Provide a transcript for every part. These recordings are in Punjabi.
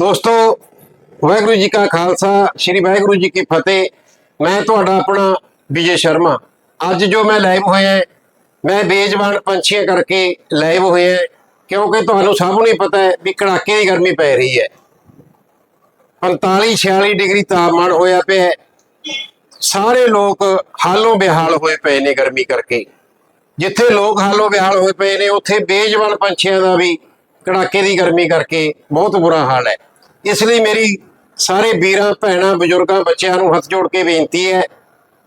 ਦੋਸਤੋ, ਵਾਹਿਗੁਰੂ ਜੀ ਕਾ ਖਾਲਸਾ, ਸ੍ਰੀ ਵਾਹਿਗੁਰੂ ਜੀ ਕੀ ਫਤਿਹ। ਮੈਂ ਤੁਹਾਡਾ ਆਪਣਾ ਵਿਜੇ ਸ਼ਰਮਾ। ਅੱਜ ਜੋ ਮੈਂ ਲਾਈਵ ਹੋਇਆ ਮੈਂ ਬੇਜ਼ਬਾਨ ਪੰਛੀਆਂ ਕਰਕੇ ਲਾਈਵ ਹੋਇਆ ਕਿਉਂਕਿ ਤੁਹਾਨੂੰ ਸਭ ਨੂੰ ਹੀ ਪਤਾ ਹੈ ਵੀ ਕੜਾਕੇ ਦੀ ਗਰਮੀ ਪੈ ਰਹੀ ਹੈ। 45 46 ਡਿਗਰੀ ਤਾਪਮਾਨ ਹੋਇਆ ਪਿਆ ਸਾਰੇ ਲੋਕ ਹਾਲੋਂ ਬੇਹਾਲ ਹੋਏ ਪਏ ਨੇ ਗਰਮੀ ਕਰਕੇ। ਜਿੱਥੇ ਲੋਕ ਹਾਲੋਂ ਬੇਹਾਲ ਹੋਏ ਪਏ ਨੇ, ਉੱਥੇ ਬੇਜਵਾਨ ਪੰਛੀਆਂ ਦਾ ਵੀ ਕੜਾਕੇ ਦੀ ਗਰਮੀ ਕਰਕੇ ਬਹੁਤ ਬੁਰਾ ਹਾਲ ਹੈ। ਇਸ ਲਈ ਮੇਰੀ ਸਾਰੇ ਵੀਰਾਂ, ਭੈਣਾਂ, ਬਜ਼ੁਰਗਾਂ, ਬੱਚਿਆਂ ਨੂੰ ਹੱਥ ਜੋੜ ਕੇ ਬੇਨਤੀ ਹੈ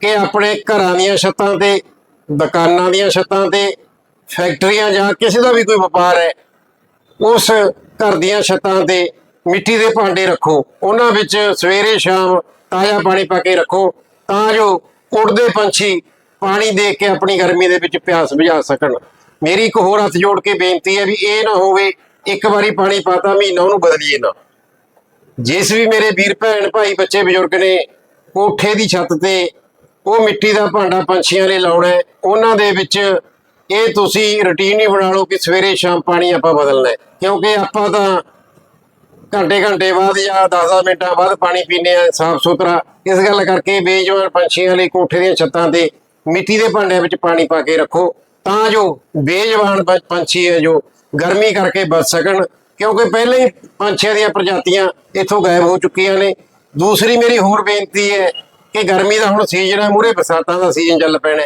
ਕਿ ਆਪਣੇ ਘਰਾਂ ਦੀਆਂ ਛੱਤਾਂ ਤੇ, ਦੁਕਾਨਾਂ ਦੀਆਂ ਛੱਤਾਂ ਤੇ, ਫੈਕਟਰੀਆਂ ਜਾਂ ਕਿਸੇ ਦਾ ਵੀ ਕੋਈ ਵਪਾਰ ਹੈ, ਉਸ ਘਰ ਦੀਆਂ ਛੱਤਾਂ ਤੇ ਮਿੱਟੀ ਦੇ ਭਾਂਡੇ ਰੱਖੋ। ਉਹਨਾਂ ਵਿੱਚ ਸਵੇਰੇ ਸ਼ਾਮ ਤਾਜ਼ਾ ਪਾਣੀ ਪਾ ਕੇ ਰੱਖੋ ਤਾਂ ਜੋ ਉੜਦੇ ਪੰਛੀ ਪਾਣੀ ਦੇ ਕੇ ਆਪਣੀ ਗਰਮੀ ਦੇ ਵਿੱਚ ਪਿਆਸ ਬੁਝਾ ਸਕਣ। ਮੇਰੀ ਇੱਕ ਹੋਰ ਹੱਥ ਜੋੜ ਕੇ ਬੇਨਤੀ ਹੈ ਵੀ ਇਹ ਨਾ ਹੋਵੇ ਇੱਕ ਵਾਰੀ ਪਾਣੀ ਪਾਤਾ, ਮਹੀਨਾ ਉਹਨੂੰ ਬਦਲੀਏ ਨਾ। ਜਿਸ ਵੀ ਮੇਰੇ ਵੀਰ ਭੈਣ, ਭਾਈ, ਬੱਚੇ, ਬਜ਼ੁਰਗ ਨੇ ਕੋਠੇ ਦੀ ਛੱਤ ਤੇ ਉਹ ਮਿੱਟੀ ਦਾ ਭਾਂਡਾ ਪੰਛੀਆਂ ਲਈ ਲਾਉਣਾ ਉਹਨਾਂ ਦੇ ਵਿੱਚ ਇਹ ਤੁਸੀਂ ਰੁਟੀਨ ਹੀ ਬਣਾ ਲਓ ਕਿ ਸਵੇਰੇ ਸ਼ਾਮ ਪਾਣੀ ਆਪਾਂ ਬਦਲਣਾ ਕਿਉਂਕਿ ਆਪਾਂ ਤਾਂ ਘੰਟੇ ਘੰਟੇ ਬਾਅਦ ਜਾਂ 10 ਮਿੰਟਾਂ ਬਾਅਦ ਪਾਣੀ ਪੀਂਦੇ ਆ ਸਾਫ਼ ਸੁਥਰਾ। ਇਸ ਗੱਲ ਕਰਕੇ ਬੇਜਵਾਨ ਪੰਛੀਆਂ ਲਈ ਕੋਠੇ ਦੀਆਂ ਛੱਤਾਂ ਤੇ ਮਿੱਟੀ ਦੇ ਭਾਂਡਿਆਂ ਵਿੱਚ ਪਾਣੀ ਪਾ ਕੇ ਰੱਖੋ, ਤਾਂ ਜੋ ਬੇਜਵਾਨ ਪੰਛੀ ਹੈ ਜੋ ਗਰਮੀ ਕਰਕੇ ਬਚ ਸਕਣ। ਕਿਉਂਕਿ ਪਹਿਲਾਂ ਹੀ ਪੰਛੀਆਂ ਦੀਆਂ ਪ੍ਰਜਾਤੀਆਂ ਇੱਥੋਂ ਗਾਇਬ ਹੋ ਚੁੱਕੀਆਂ ਨੇ। ਦੂਸਰੀ ਮੇਰੀ ਹੋਰ ਬੇਨਤੀ ਹੈ ਕਿ ਗਰਮੀ ਦਾ ਹੁਣ ਸੀਜ਼ਨ ਹੈ ਮੂਰੇ ਬਰਸਾਤਾਂ ਦਾ ਸੀਜ਼ਨ ਚੱਲ ਪੈਣਾ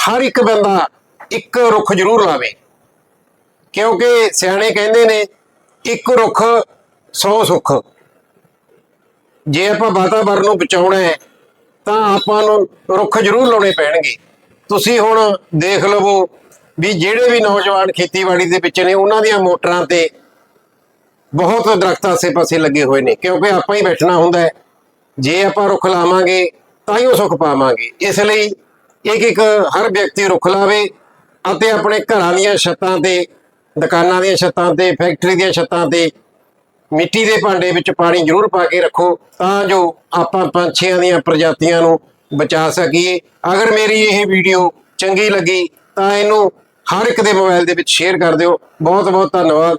ਹਰ ਇੱਕ ਬੰਦਾ ਇੱਕ ਰੁੱਖ ਜ਼ਰੂਰ ਲਾਵੇ। ਕਿਉਂਕਿ ਸਿਆਣੇ ਕਹਿੰਦੇ ਨੇ, ਇੱਕ ਰੁੱਖ 100 ਸੁੱਖ। ਜੇ ਆਪਾਂ ਵਾਤਾਵਰਨ ਨੂੰ ਬਚਾਉਣਾ ਹੈ, ਤਾਂ ਆਪਾਂ ਨੂੰ ਰੁੱਖ ਜ਼ਰੂਰ ਲਾਉਣੇ ਪੈਣਗੇ। ਤੁਸੀਂ ਹੁਣ ਦੇਖ ਲਵੋ ਵੀ ਜਿਹੜੇ ਵੀ ਨੌਜਵਾਨ ਖੇਤੀਬਾੜੀ ਦੇ ਵਿੱਚ ਨੇ, ਉਹਨਾਂ ਦੀਆਂ ਮੋਟਰਾਂ ਤੇ ਬਹੁਤ ਦਰਖਤ ਆਸੇ-ਪਾਸੇ ਲੱਗੇ ਹੋਏ ਨੇ, ਕਿਉਂਕਿ ਆਪਾਂ ਹੀ ਬੈਠਣਾ ਹੁੰਦਾ ਹੈ। ਜੇ ਆਪਾਂ ਰੁੱਖ ਲਾਵਾਂਗੇ, ਤਾਂ ਹੀ ਉਹ ਸੁੱਖ ਪਾਵਾਂਗੇ। ਇਸ ਲਈ ਇੱਕ ਇੱਕ ਹਰ ਵਿਅਕਤੀ ਰੁੱਖ ਲਾਵੇ ਅਤੇ ਆਪਣੇ ਘਰਾਂ ਦੀਆਂ ਛੱਤਾਂ ਤੇ, ਦੁਕਾਨਾਂ ਦੀਆਂ ਛੱਤਾਂ ਤੇ, ਫੈਕਟਰੀ ਦੀਆਂ ਛੱਤਾਂ ਤੇ, ਮਿੱਟੀ ਦੇ ਭਾਂਡੇ ਵਿੱਚ ਪਾਣੀ ਜ਼ਰੂਰ ਪਾ ਕੇ ਰੱਖੋ, ਤਾਂ ਜੋ ਆਪਾਂ ਪੰਛੀਆਂ ਦੀਆਂ ਪ੍ਰਜਾਤੀਆਂ ਨੂੰ ਬਚਾ ਸਕੀਏ। ਅਗਰ ਮੇਰੀ ਇਹ ਵੀਡੀਓ ਚੰਗੀ ਲੱਗੀ, ਤਾਂ ਇਹਨੂੰ ਹਰ ਇੱਕ ਦੇ ਮੋਬਾਈਲ ਦੇ ਵਿੱਚ ਸ਼ੇਅਰ ਕਰ ਦਿਓ। ਬਹੁਤ ਬਹੁਤ ਧੰਨਵਾਦ।